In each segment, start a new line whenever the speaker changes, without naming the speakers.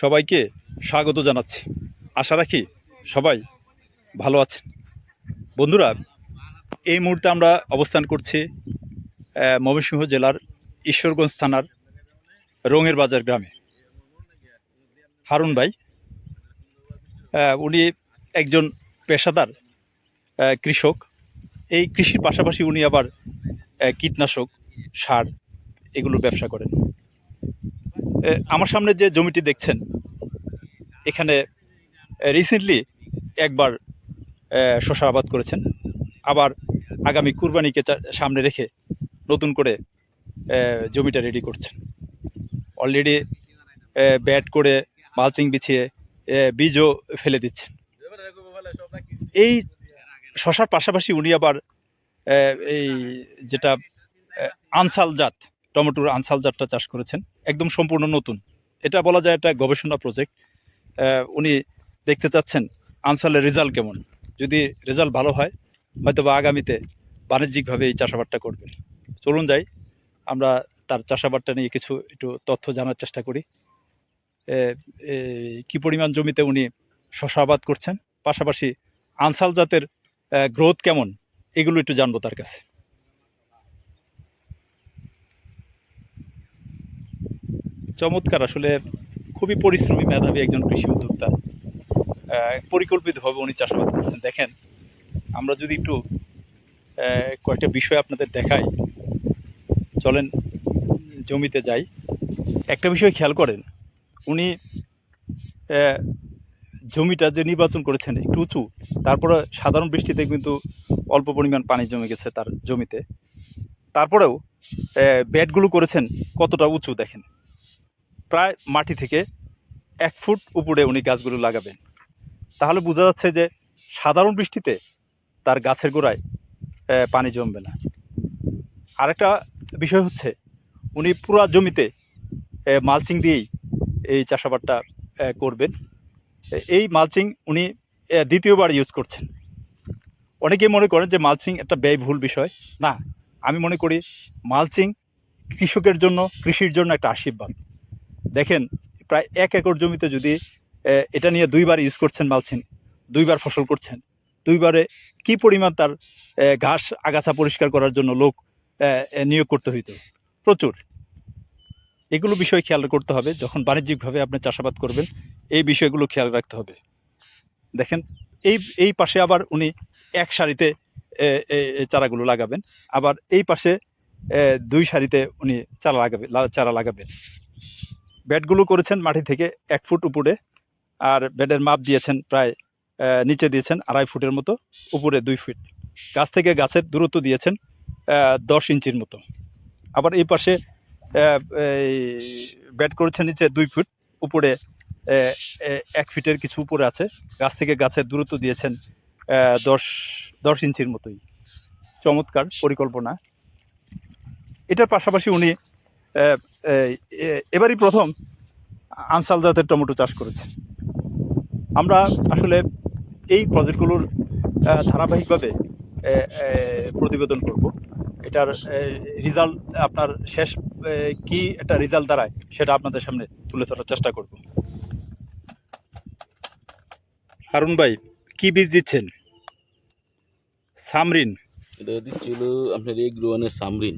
সবাইকে স্বাগত জানাচ্ছি। আশা রাখি সবাই ভালো আছেন। বন্ধুরা, এই মুহূর্তে আমরা অবস্থান করছি ময়মনসিংহ জেলার ঈশ্বরগঞ্জ থানার রঙের বাজার গ্রামে। হারুন ভাই উনি একজন পেশাদার কৃষক। এই কৃষির পাশাপাশি উনি আবার কীটনাশক, সার এগুলোর ব্যবসা করেন। আমার সামনে যে জমিটি দেখছেন, এখানে রিসেন্টলি একবার শশা আবাদ করেছেন। আবার আগামী কুরবানিকে সামনে রেখে নতুন করে জমিটা রেডি করছেন। অলরেডি ব্যাট করে মালচিং বিছিয়ে বীজও ফেলে দিচ্ছেন। এই শশার পাশাপাশি উনি আবার এই যেটা আনসাল জাত, টমেটোর আনসাল জাতটা চাষ করেছেন। একদম সম্পূর্ণ নতুন। এটা বলা যায় একটা গবেষণা প্রজেক্ট উনি দেখতে চাচ্ছেন আনসালের রেজাল্ট কেমন। যদি রেজাল্ট ভালো হয় হয়তো বা আগামীতে বাণিজ্যিকভাবে এই চাষাবাদটা করবেন। চলুন যাই, আমরা তার চাষাবাদটা নিয়ে কিছু একটু তথ্য জানার চেষ্টা করি। কি পরিমাণ জমিতে উনি শশা আবাদ করছেন? পাশাপাশি আনসাল জাতের গ্রোথ কেমন? এগুলো একটু জানব তার কাছে। চমৎকার। আসলে খুবই পরিশ্রমী মেধাবী একজন কৃষি উদ্যোক্তা। পরিকল্পিতভাবে উনি চাষাবাদ করছেন। দেখেন, আমরা যদি একটু কয়েকটা বিষয় আপনাদের দেখাই। চলেন, জমিতে যাই। একটা বিষয় খেয়াল করেন, উনি জমিটা যে নির্বাচন করেছেন একটু উঁচু, তারপরে সাধারণ বৃষ্টিতে কিন্তু অল্প পরিমাণ পানি জমে গেছে তার জমিতে। তারপরেও ব্যাটগুলো করেছেন কতটা উঁচু দেখেন। প্রায় মাটি থেকে এক ফুট উপরে উনি গাছগুলো লাগাবেন। তাহলে বোঝা যাচ্ছে যে সাধারণ বৃষ্টিতে তার গাছের গোড়ায় পানি জমবে না। আরেকটা বিষয় হচ্ছে, উনি পুরো জমিতে মালচিং দিয়েই এই চাষাবাদটা করবেন। এই মালচিং উনি দ্বিতীয়বার ইউজ করছেন। অনেকেই মনে করেন যে মালচিং একটা ব্যয়বহুল বিষয়। না, আমি মনে করি মালচিং কৃষকের জন্য, কৃষির জন্য একটা আশীর্বাদ। দেখেন, প্রায় এক একর জমিতে যদি এটা নিয়ে দুইবার ইউজ করছেন মালছেন দুইবার ফসল করছেন, দুইবারে কি পরিমাণ তার ঘাস আগাছা পরিষ্কার করার জন্য লোক নিয়োগ করতে হইতো? প্রচুর। এগুলো বিষয় খেয়াল করতে হবে, যখন বাণিজ্যিকভাবে আপনি চাষাবাদ করবেন, এই বিষয়গুলো খেয়াল রাখতে হবে। দেখেন, এই এই পাশে আবার উনি এক সারিতে চারাগুলো লাগাবেন, আবার এই পাশে দুই সারিতে উনি চারা লাগাবেন লা- চারা লাগাবেন। বেডগুলো করেছেন মাটি থেকে এক ফুট উপরে আর বেডের মাপ দিয়েছেন প্রায় নিচে দিয়েছেন আড়াই ফুটের মতো উপরে দুই ফুট। গাছ থেকে গাছের দূরত্ব দিয়েছেন দশ ইঞ্চির মতো। আবার এই পাশে বেড করেছেন নিচে দুই ফুট উপরে এক ফিটের কিছু উপরে আছে। গাছ থেকে গাছের দূরত্ব দিয়েছেন দশ দশ ইঞ্চির মতোই। চমৎকার পরিকল্পনা। এটার পাশাপাশি উনি এবারই প্রথম আনসাল জাতের টমেটো চাষ করেছেন আমরা আসলে এই প্রজেক্টগুলোর ধারাবাহিকভাবে প্রতিবেদন করব। এটার রেজাল্ট আপনার শেষ কি একটা রেজাল্ট দাঁড়ায় সেটা আপনাদের সামনে তুলে ধরার চেষ্টা করব। হারুন ভাই, কি বীজ দিচ্ছেন? সামরিন।
এটা দিচ্ছিল আপনার এগ্রো ওয়ানের সামরিন।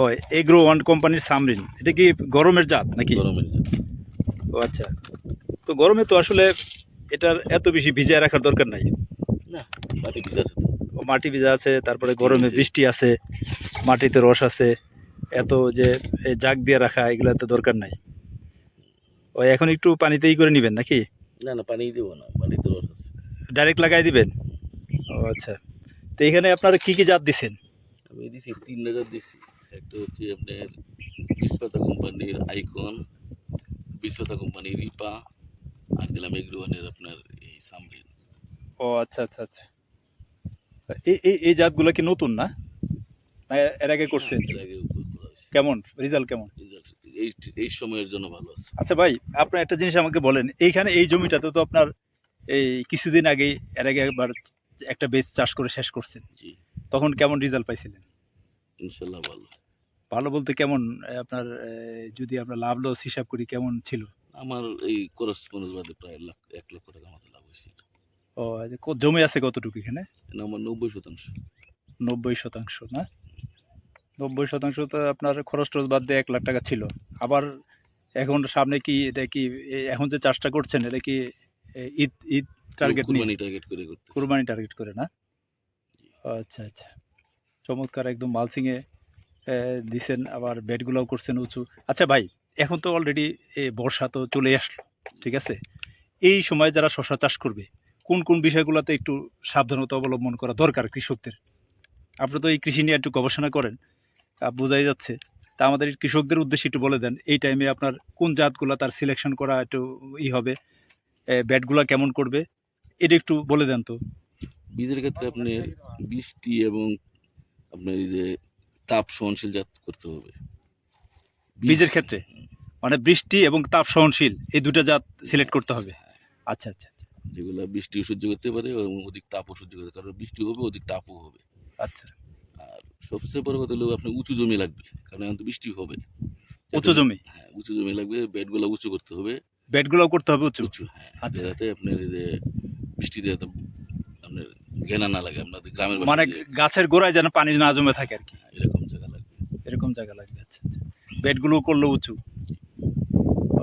ও এগ্রো ওয়ান কোম্পানির সামরিন। এটা কি গরমের জাত নাকি?
গরমের জন্য।
ও আচ্ছা। তো গরমে তো আসলে এটার এত বেশি ভিজিয়ে রাখার দরকার নাই।
না মাটি বীজ আছে তো।
ও মাটি ভিজা আছে তারপরে গরমে বৃষ্টি আছে মাটিতে রস আছে এত যে জাগ দিয়ে রাখা এগুলো তো দরকার নাই। ও এখন একটু পানিতেই করে নেবেন নাকি?
না না পানি দেবো না পানিতে রস আছে।
ডাইরেক্ট লাগাই দিবেন? ও আচ্ছা। তো এখানে আপনারা কি কি জাত দিছেন?
আমি দিছি তিন হাজার দিছি। একটা হচ্ছে আপনার বিশ্বতা কোম্পানির আইকন বিশ্বতা কোম্পানির রিপা আর দিলাম এগ্রো ওয়ানের আপনার এই সামরিন
ও আচ্ছা আচ্ছা আচ্ছা। এই এই এই জাতগুলো কি নতুন না? এর আগে করছেন?
এর আগে
কেমন? রেজাল্ট কেমন?
এই এই সময়ের জন্য ভালো আছে।
আচ্ছা ভাই আপনার একটা জিনিস আমাকে বলেন এইখানে এই জমিটাতে তো আপনার এই কিছুদিন আগেই এর আগে একবার একটা বেচ চাষ করে শেষ করছেন।
জি।
তখন কেমন রেজাল্ট পাইছিলেন?
ইনশাল্লাহ ভালো।
ভালো বলতে কেমন আপনার যদি আমরা লাভ লস হিসাব করি কেমন ছিল?
আমার এই করসপন্ডেন্স বাদে প্রায় লাখ এক লক্ষ টাকা মতো লাভ হয়েছে।
ও এই যে ক- জমি আছে কতটুকু এখানে?
আমার নব্বই শতাংশ।
নব্বই শতাংশ না? নব্বই শতাংশ তো আপনার খরচ টরচ বাদ দিয়ে এক লাখ টাকা ছিল। আবার এখন সামনে কি এটা কি এখন যে চাষটা করছেন এটা কি ঈদ ঈদ টার্গেট
কুরবানি টার্গেট করে
কুরবানি টার্গেট করে না? আচ্ছা আচ্ছা। চমৎকার একদম মালসিংয়ে দিছেন, আবার বেডগুলোও করছেন উঁচু। আচ্ছা ভাই, এখন তো অলরেডি বর্ষা তো চলে আসলো, ঠিক আছে? এই সময় যারা শশা চাষ করবে, কোন কোন বিষয়গুলোতে একটু সাবধানতা অবলম্বন করা দরকার কৃষকদের? আপনি তো এই কৃষি নিয়ে একটু গবেষণা করেন বোঝাই যাচ্ছে। তা আমাদের কৃষকদের উদ্দেশ্যে একটু বলে দেন, এই টাইমে আপনার কোন জাতগুলো তার সিলেকশন করা একটু ই হবে ব্যাটগুলো কেমন করবে, এটা একটু বলে দেন তো।
বীজের ক্ষেত্রে আপনি বৃষ্টি এবং আপনার এই যে তাপ সহনশীল জাত করতে হবে। বীজ-
বীজের ক্ষেত্রে? মানে বৃষ্টি এবং তাপ সহনশীল এই দুটো জাত সিলেক্ট করতে হবে। আচ্ছা আচ্ছা আচ্ছা,
যেগুলো বৃষ্টি সহ্য করতে পারে এবং অধিক তাপও সহ্য করতে পারে। কারণ বৃষ্টি হবে অধিক তাপও হবে।
আচ্ছা।
আর সবচেয়ে বড় কথা হলো আপনার উঁচু জমি লাগবে কারণ এখন তো বৃষ্টি হবে।
উঁচু জমি?
হ্যাঁ উঁচু জমি লাগবে বেডগুলো উঁচু করতে হবে।
ব্যাটগুলোও করতে হবে উঁচু?
উঁচু হ্যাঁ।
আচ্ছা।
যাতে আপনার বৃষ্টিতে আপনার ঘেনা না লাগে আপনাদের গ্রামের
মানে গাছের গোড়ায় যেন পানি না জমে থাকে আর কি।
এরকম জায়গা লাগবে।
এরকম জায়গা লাগবে আচ্ছা আচ্ছা। বেডগুলো করলে উঁচু।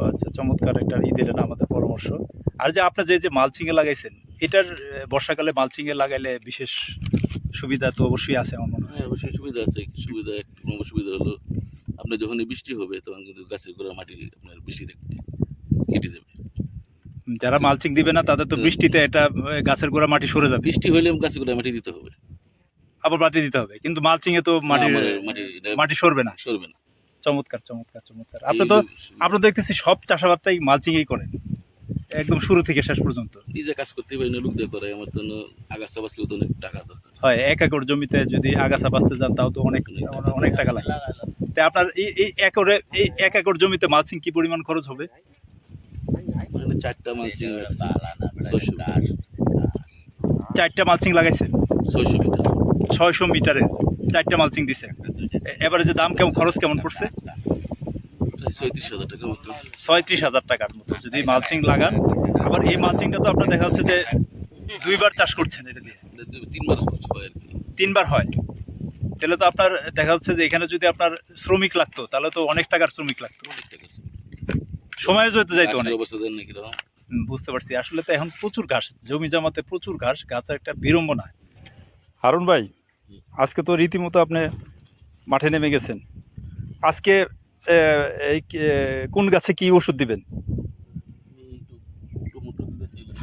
আচ্ছা চমৎকার একটা ই দিলেন আমাদের পরামর্শ। আর যে আপনার যে যে মালচিংয়ে লাগাইছেন এটার বর্ষাকালে মালচিংয়ে লাগাইলে বিশেষ সুবিধা তো অবশ্যই আছে আমার মনে হয়।
হ্যাঁ অবশ্যই সুবিধা আছে সুবিধা এক নম্বর সুবিধা হলো আপনার যখনই বৃষ্টি হবে তখন কিন্তু গাছের গোড়া মাটি আপনার বৃষ্টিতে কেটে দেবে
যারা মালচিং দিবে না তাদের তো বৃষ্টিতে এটা গাছের গোড়া মাটি সরে যাবে।
বৃষ্টি হলে গাছের গোড়া মাটি দিতে হবে।
আবার মাটি দিতে হবে। কিন্তু মালচিং এ তো মাটি
না, মাটি
মাটি সরবে না।
সরবে না।
চমৎকার চমৎকার চমৎকার। আপনি তো আপনি দেখতেছি সব চাষাবাদটাই মালচিংই করেন। একদম শুরু থেকে শেষ পর্যন্ত।
নিজে কাজ করতে পারি না লোক দিয়ে করে আমার জন্য আগাছা বাঁচলেও তো অনেক টাকা দরকার।
হয় এক একর জমিতে যদি আগাছা বাঁচতে যান তাও তো অনেক অনেক টাকা। লাগে। তাই আপনার এই এই একরে এই এক একর জমিতে মালচিং কি পরিমাণ খরচ হবে?
মানে চারটা মালচিং ছয়শো
চারটা মালচিং লাগাইছেন
ছয়শো মিটার।
ছয়শো মিটারের চারটা মালচিং দিছে। এবারে যে দাম কেমন খরচ কেমন পড়ছে?
ছয়ত্রিশ হাজার
টাকার মতো। যদি মালচিং লাগান আবার এই মালচিংটা তো আপনার দেখা যাচ্ছে যে দুইবার চাষ করছেন এটা দিয়ে।
তিনবার হয়
তিনবার হয়। তাহলে তো আপনার দেখা যাচ্ছে যে এখানে যদি আপনার শ্রমিক লাগতো তাহলে তো অনেক টাকার শ্রমিক লাগতো। সময় যেতে যাইতো অনেক।
অবস্থা নাকি
হুম, বুঝতে পারছি। আসলে তো এখন প্রচুর ঘাস জমি জমাতে প্রচুর ঘাস গাছের একটা বিড়ম্বনা হারুন ভাই আজকে তো রীতিমতো আপনি মাঠে নেমে গেছেন। আজকে এই কোন গাছে কি ওষুধ দিবেন?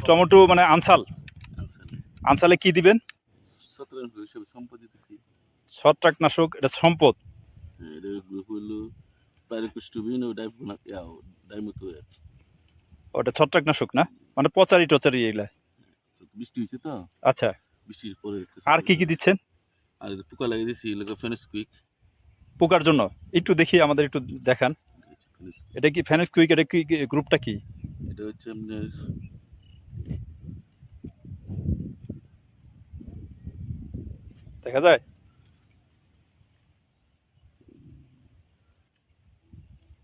টমেটো
মানে আনসাল। আনসালে। কি দিবেন?
সম্পদ দিতেছি।
ছত্রাকনাশক এটা সম্পদ
হ্যাঁ, এটা গ্রুপ হলো পাইরোকুস্টুবিন ও
ওটা ছত্রাকনাশক না? মানে পচারি টচারি এগুলা
বৃষ্টি হয়েছে তো?
আচ্ছা।
বৃষ্টির পরে
আর কি কি দিচ্ছেন?
আর পোকা লাগিয়ে এলাকা ফেনেস কুইক
পোকার জন্য? একটু দেখি আমাদের একটু দেখান। এটা কি ফ্যানেস কুইক এটা কি কি- গ্রুপটা কি?
এটা হচ্ছে আপনার
দেখা যায়
না ভাই আমার চোখে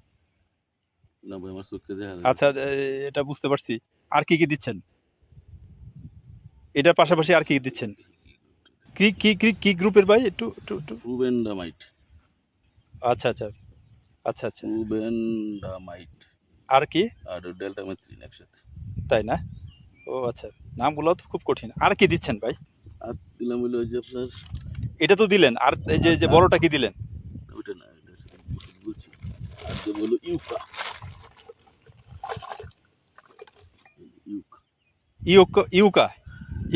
দেখা যায়।
আচ্ছা এটা বুঝতে পারছি। আর কি কি দিচ্ছেন? এটার পাশাপাশি আর কি কি দিচ্ছেন? কি কি কি কি গ্রুপের ভাই? একটু একটু একটু।
প্রুবেন্ডামাইট
আচ্ছা আচ্ছা আচ্ছা আচ্ছা।
প্রুবেন্ডামাইট
আর কি?
আর ডেল্টামেথ্রিন একসাথে।
তাই না? ও আচ্ছা। নামগুলো তো খুব কঠিন। আর কি দিচ্ছেন ভাই?
আর দিলাম হলো ওই যে আপনার
এটা তো দিলেন। আর এই যে যে বড়টা কি দিলেন?
ওইটা না এটার বলছি আর যে হলো ইউকা
ইউকা। ইউকা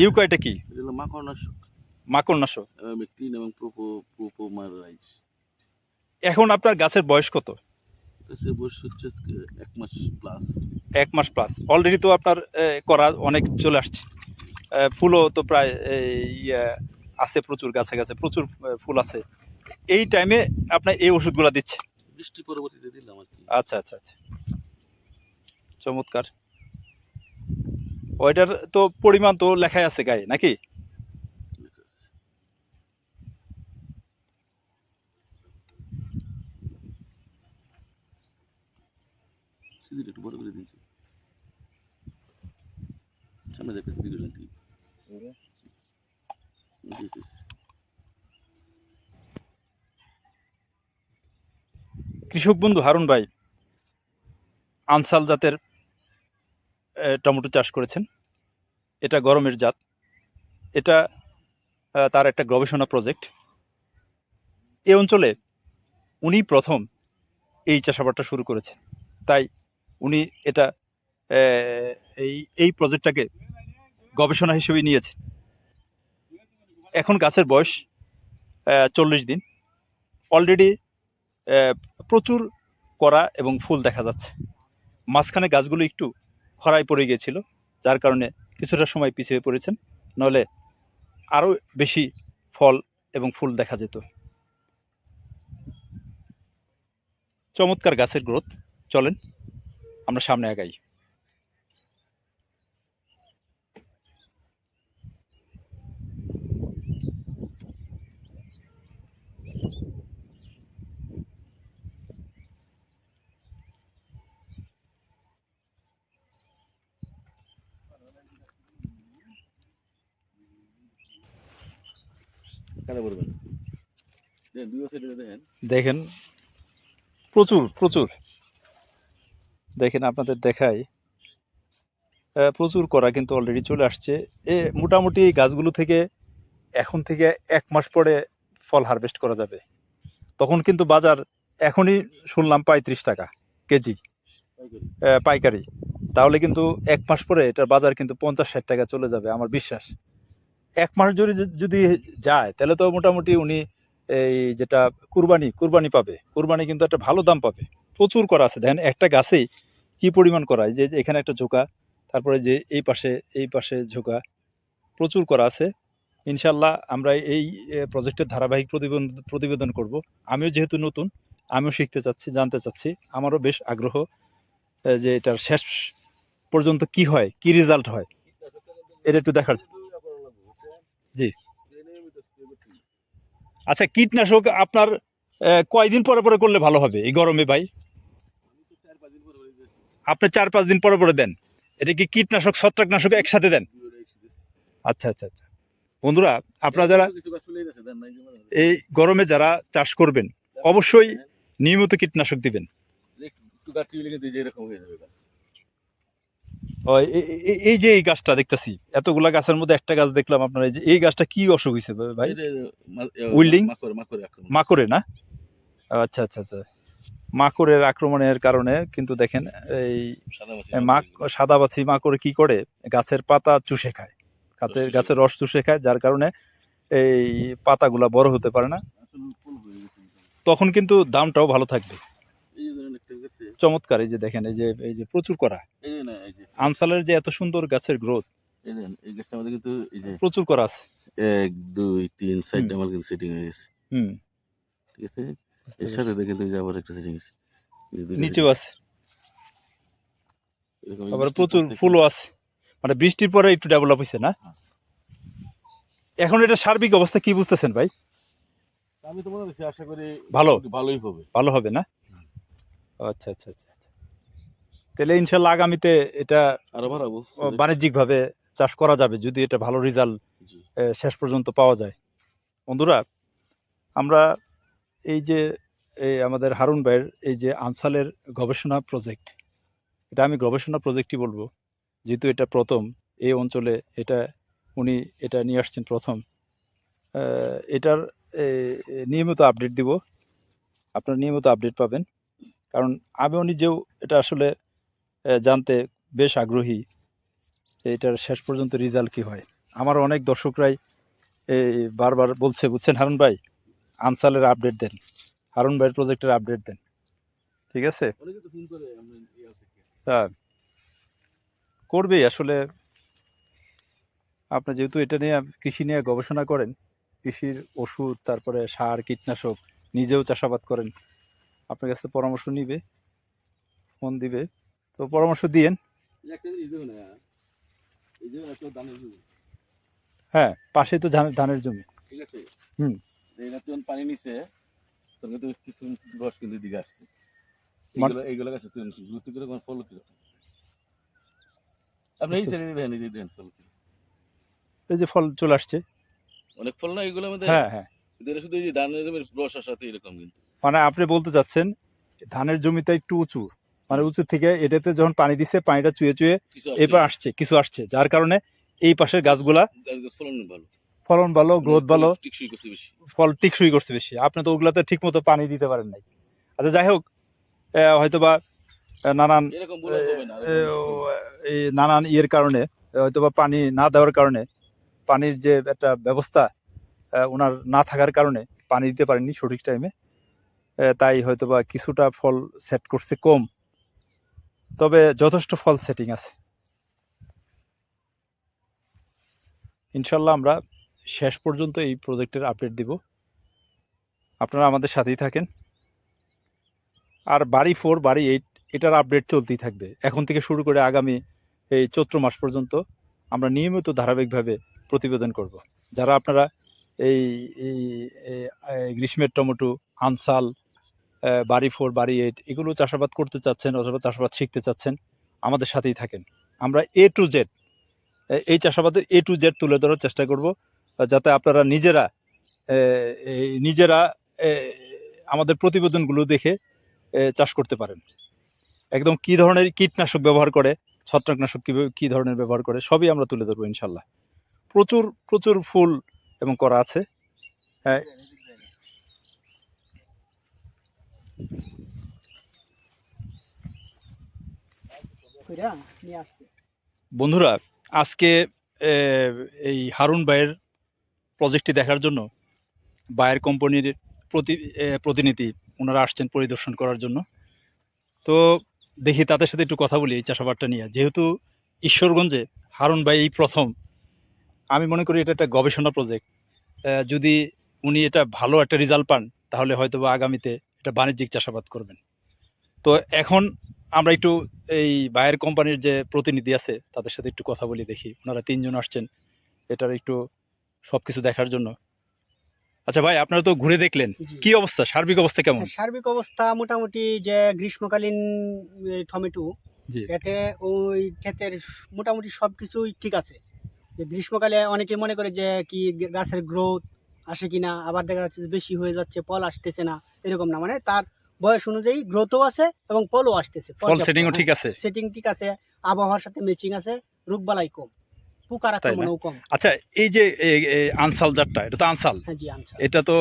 ইউকা। এটা কি?
মাকড়নাশক।
মাকড়নাশক।
মেকটিন এবং প্রোপো প্রোপোমারাইজ
এখন আপনার গাছের বয়স কত?
সে বয়স হচ্ছে এক মাস প্লাস
এক মাস প্লাস অলরেডি তো আপনার করা অনেক চলে আসছে। ফুলও তো প্রায় ইয়ে, আছে প্রচুর গাছে গাছে প্রচুর ফুল আছে। এই টাইমে আপনার এই ওষুধগুলো দিচ্ছে।
বৃষ্টি পরবর্তীতে দিলাম আর কি।
আচ্ছা আচ্ছা আচ্ছা। চমৎকার। ওইটার তো পরিমাণ তো লেখাই আছে গায়ে নাকি?
একটু বড় করে দিয়েছি। সামনে।
কৃষক বন্ধু হারুন ভাই আনসাল জাতের টমেটো চাষ করেছেন। এটা গরমের জাত। এটা তার একটা গবেষণা প্রজেক্ট। এই অঞ্চলে উনি প্রথম এই চাষাবাদটা শুরু করেছেন। তাই উনি এটা এই এই প্রজেক্টটাকে গবেষণা হিসেবে নিয়েছেন। এখন গাছের বয়স চল্লিশ দিন। অলরেডি প্রচুর করা এবং ফুল দেখা যাচ্ছে। মাঝখানে গাছগুলো একটু খরায় পড়ে গিয়েছিল যার কারণে কিছুটা সময় পিছিয়ে পড়েছেন, নলে আরও বেশি ফল এবং ফুল দেখা যেত। চমৎকার গাছের গ্রোথ চলেন আমরা সামনে আগাই।
কাটা পড়বে না দেখেন
প্রচুর প্রচুর। দেখেন আপনাদের দেখাই। প্রচুর করা কিন্তু অলরেডি চলে আসছে। এ মোটামুটি এই গাছগুলো থেকে এখন থেকে এক মাস পরে ফল হারভেস্ট করা যাবে। তখন কিন্তু বাজার এখনই শুনলাম পঁয়ত্রিশ টাকা কেজি পাইকারি। তাহলে কিন্তু এক মাস পরে এটার বাজার কিন্তু পঞ্চাশ ষাট টাকা চলে যাবে আমার বিশ্বাস। এক মাস যদি যদি যায়, তাহলে তো মোটামুটি উনি এই যেটা কুরবানি কুরবানি পাবে। কুরবানি কিন্তু একটা ভালো দাম পাবে। প্রচুর করা আছে। দেখেন, একটা গাছেই কি পরিমাণ করা? যে এখানে একটা ঝোঁকা, তারপরে যে এই পাশে এই পাশে ঝোঁকা, প্রচুর করা আছে। ইনশাল্লাহ আমরা এই প্রজেক্টের ধারাবাহিক প্রতিবেদন প্রতিবেদন করব। আমিও যেহেতু নতুন, আমিও শিখতে চাচ্ছি, জানতে চাচ্ছি। আমারও বেশ আগ্রহ যে এটার শেষ পর্যন্ত কি হয়, কি রেজাল্ট হয়, এটা একটু দেখার জি। আচ্ছা কীটনাশক আপনার কয়দিন পরে পরে করলে ভালো হবে এই গরমে ভাই? আপনি চার পাঁচ দিন পরে পরে দেন। এটা কি কীটনাশক, ছত্রাকনাশক একসাথে দেন? আচ্ছা আচ্ছা আচ্ছা। বন্ধুরা, আপনারা যারা এই গরমে যারা চাষ করবেন, অবশ্যই নিয়মিত কীটনাশক দিবেন
একটু গাছ টিপলে কিন্তু এই যে এরকম যাবে গাছ
ও, এ- এ- এ- এই যে এই গাছটা দেখতেছি এতগুলা গাছের মধ্যে একটা গাছ দেখলাম আপনার এই যে এই গাছটা কি অসুখ হয়েছে ভাই? Wilding?
মাকড়
না? আচ্ছা আচ্ছা আচ্ছা। মাকড়ের আক্রমণের কারণে কিন্তু দেখেন এই সাদাবাছি মাকড়ে। কি করে? গাছের পাতা চুষে খায়। গাছের গাছের রস চুষে খায় যার কারণে এই পাতাগুলা বড় হতে পারে না। তখন কিন্তু দামটাও ভালো থাকবে
এই যে ধরেন একটা গেছে
চমৎকার এই যে দেখেন এই যে এই যে প্রচুর করা।
এই যে
এত সুন্দর গাছের গ্রোথ
এই গাছটা আমাদের কিন্তু এই যে
প্রচুর করা আছে।
এক দুই তিন সাইডটা
হুম।
আমার কিন্তু সেটিং হয়ে গেছে।
হুম।
ঠিক আছে? এর সাথে দেখেন তুমি আবার একটা সেটিং হয়েছে।
নিচেও আছে। আবার প্রচুর ফুলও আছে। মানে বৃষ্টির পরে একটু ডেভেলপ হয়েছে না?
হ্যাঁ।
এখন এটা সার্বিক অবস্থা কি বুঝতেছেন ভাই?
আমি তো মনে আশা করি
ভালো?
ভালোই হবে।
ভালো হবে না? আচ্ছা আচ্ছা আচ্ছা আচ্ছা। তাহলে ইনশাল্লাহ আগামীতে এটা
আরও বাড়াবো
বাণিজ্যিকভাবে চাষ করা যাবে যদি এটা ভালো রেজাল্ট শেষ পর্যন্ত পাওয়া যায়। বন্ধুরা আমরা এই যে এই আমাদের হারুন ভাইয়ের এই যে আনসালের গবেষণা প্রজেক্ট এটা আমি গবেষণা প্রজেক্টই বলব। যেহেতু এটা প্রথম এই অঞ্চলে এটা উনি এটা নিয়ে আসছেন প্রথম। এটার নিয়মিত আপডেট দিব। আপনারা নিয়মিত আপডেট পাবেন। কারণ আমিও নিজেও এটা আসলে জানতে বেশ আগ্রহী এটার শেষ পর্যন্ত রেজাল্ট কি হয়। আমার অনেক দর্শকরাই এই বারবার বলছে বুঝছেন হারুন ভাই? আনসালের আপডেট দেন। হারুন ভাইয়ের প্রজেক্টের আপডেট দেন। ঠিক আছে?
ইয়া
তা করবেই আসলে। আপনি যেহেতু এটা নিয়ে কৃষি নিয়ে গবেষণা করেন কৃষির ওষুধ তারপরে সার কীটনাশক নিজেও চাষাবাদ করেন আপনার কাছে পরামর্শ নিবে ফোন দিবে। তো পরামর্শ দিয়েন। হ্যাঁ পাশে তো ধানের জমি।
ঠিক আছে?
হুম।
পানি কিন্তু কিছু রস কিন্তু দিকে আসছে।
মান-
এইগুলো এইগুলো গাছে গুরুত্ব করে কোনো ফল কীরকম আপনি এই ফল।
এই যে ফল চলে আসছে।
অনেক ফল না মধ্যে?
হ্যাঁ হ্যাঁ।
শুধু এই ধানের রসার সাথে এরকম কিন্তু।
মানে আপনি বলতে চাচ্ছেন ধানের জমিটা একটু উঁচু। মানে উঁচু থেকে এটাতে যখন পানি দিছে পানিটা চুয়ে চুয়ে এবার আসছে। কিছু আসছে। যার কারণে এই পাশের গাছগুলা
ফলন ভালো।
গ্রোথ ভালো ফল টিকসই করছে বেশি। আপনি তো ওগুলাতে ঠিক মতো পানি দিতে পারেন নাই। আচ্ছা যাই হোক হয়তো বা নানান এই নানান ইয়ের কারণে হয়তো বা পানি না দেওয়ার কারণে পানির যে একটা ব্যবস্থা ওনার না থাকার কারণে পানি দিতে পারেননি সঠিক টাইমে তাই হয়তো বা কিছুটা ফল সেট করছে কম। তবে যথেষ্ট ফল সেটিং আছে। ইনশাল্লাহ আমরা শেষ পর্যন্ত এই প্রজেক্টের আপডেট দিব। আপনারা আমাদের সাথেই থাকেন। আর বাড়ি ফোর বাড়ি এইট এটার আপডেট চলতেই থাকবে। এখন থেকে শুরু করে আগামী এই চৈত্র মাস পর্যন্ত আমরা নিয়মিত ধারাবাহিকভাবে প্রতিবেদন করব। যারা আপনারা এই গ্রীষ্মের টমেটো, আনসাল বাড়ি ফোর, বাড়ি এইট, এগুলো চাষাবাদ করতে চাচ্ছেন অথবা চাষাবাদ শিখতে চাচ্ছেন, আমাদের সাথেই থাকেন। আমরা এ টু জেড এই চাষাবাদের এ টু জেড তুলে ধরার চেষ্টা করব, যাতে আপনারা নিজেরা নিজেরা আমাদের প্রতিবেদনগুলো দেখে চাষ করতে পারেন। একদম কি ধরনের কীটনাশক ব্যবহার করে, ছত্রাকনাশক কী কী ধরনের ব্যবহার করে, সবই আমরা তুলে ধরবো ইনশাল্লাহ। প্রচুর প্রচুর ফুল এবং করা আছে হ্যাঁ
কইরা নিয়ে আসছে
বন্ধুরা, আজকে এই হারুন ভাইয়ের প্রজেক্টটি দেখার জন্য বায়ের কোম্পানির প্রতি প্রতিনিধি, ওনারা আসছেন পরিদর্শন করার জন্য। তো দেখি তাদের সাথে একটু কথা বলি এই চাষাবাদটা নিয়ে। যেহেতু ঈশ্বরগঞ্জে হারুন ভাই এই প্রথম, আমি মনে করি এটা একটা গবেষণা প্রজেক্ট যদি উনি এটা ভালো একটা রেজাল্ট পান, তাহলে হয়তো আগামীতে এটা বাণিজ্যিক চাষাবাদ করবেন। তো এখন আমরা একটু এই বায়ের কোম্পানির যে প্রতিনিধি আছে তাদের সাথে একটু কথা বলি দেখি। ওনারা তিনজন আসছেন এটার একটু সব কিছু দেখার জন্য। আচ্ছা ভাই আপনারা তো ঘুরে দেখলেন। কি অবস্থা? সার্বিক অবস্থা কেমন?
সার্বিক অবস্থা মোটামুটি যে গ্রীষ্মকালীন টমেটো এতে ওই ক্ষেতের মোটামুটি সব কিছুই ঠিক আছে। গ্রীষ্মকালে অনেকে মনে করে যে কি গাছের গ্রোথ আসে কিনা আবার দেখা যাচ্ছে যে বেশি হয়ে যাচ্ছে ফল আসতেছে না এরকম না। মানে তার বয়স অনুযায়ী গ্রোথও আছে এবং ফলও আসতেছে।
ফল সেটিংও ঠিক আছে।
সেটিং ঠিক আছে আবহাওয়ার সাথে ম্যাচিং আছে রোগবালাই কম পোকার আক্রমণও কম।
আচ্ছা এই যে আনসাল জাতটা এটা তো আনসাল?
হ্যাঁ
এটা তো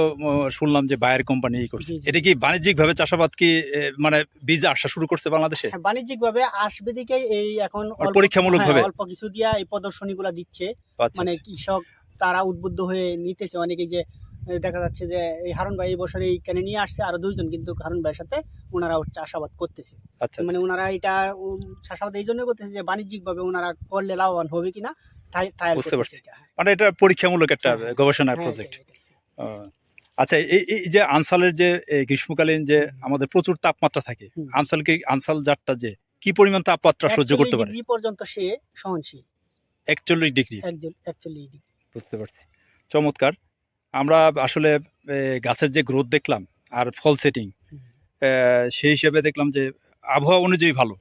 শুনলাম যে বায়ের কোম্পানি করছে। এটা কি বাণিজ্যিক ভাবে চাষাবাদ কি মানে বীজ আসা শুরু করছে বাংলাদেশে?
হ্যাঁ বাণিজ্যিক ভাবে আসবে দিকে এই এখন
আর
অল্প-
পরীক্ষামূলকভাবে?
হ্যাঁ, অল্প কিছু দিয়া এই প্রদর্শনী গুলা দিচ্ছে।
আচ্ছা,
মানে
আচ্ছা।
কৃষক তারা উদ্বুদ্ধ হয়ে নিতেছে অনেকে যে দেখা যাচ্ছে যে এই হারুন ভাই এই বছর এই এইখানে নিয়ে আসছে আরও দুইজন কিন্তু হারুন ভাইয়ের সাথে ওনারা চাষাবাদ করতেছে।
আচ্ছা
মানে ওনারা এটা চাষাবাদ এই জন্য করতেছে যে বাণিজ্যিক ভাবে ওনারা করলে লাভবান হবে কিনা
বুঝতে পারছি।
হ্যাঁ,
মানে এটা পরীক্ষামূলক একটা
হ্যাঁ,
গবেষণার
হ্যাঁ,
প্রজেক্ট
এটাই, এটাই।
আচ্ছা এই এই যে আনসালের যে গ্রীষ্মকালীন যে আমাদের প্রচুর তাপমাত্রা থাকে
হুম।
আনসাল কি জাতটা যে কি পরিমাণ তাপমাত্রা সহ্য করতে পারে?
ডিগ্রি পর্যন্ত সে সহনশীল।
একচল্লিশ ডিগ্রি?
একচল্লিশ ডিগ্রি।
বুঝতে পারছি। চমৎকার। আমরা আসলে গাছের যে গ্রোথ দেখলাম আর ফল সেটিং সেই হিসেবে দেখলাম যে আবহাওয়া অনুযায়ী ভালো।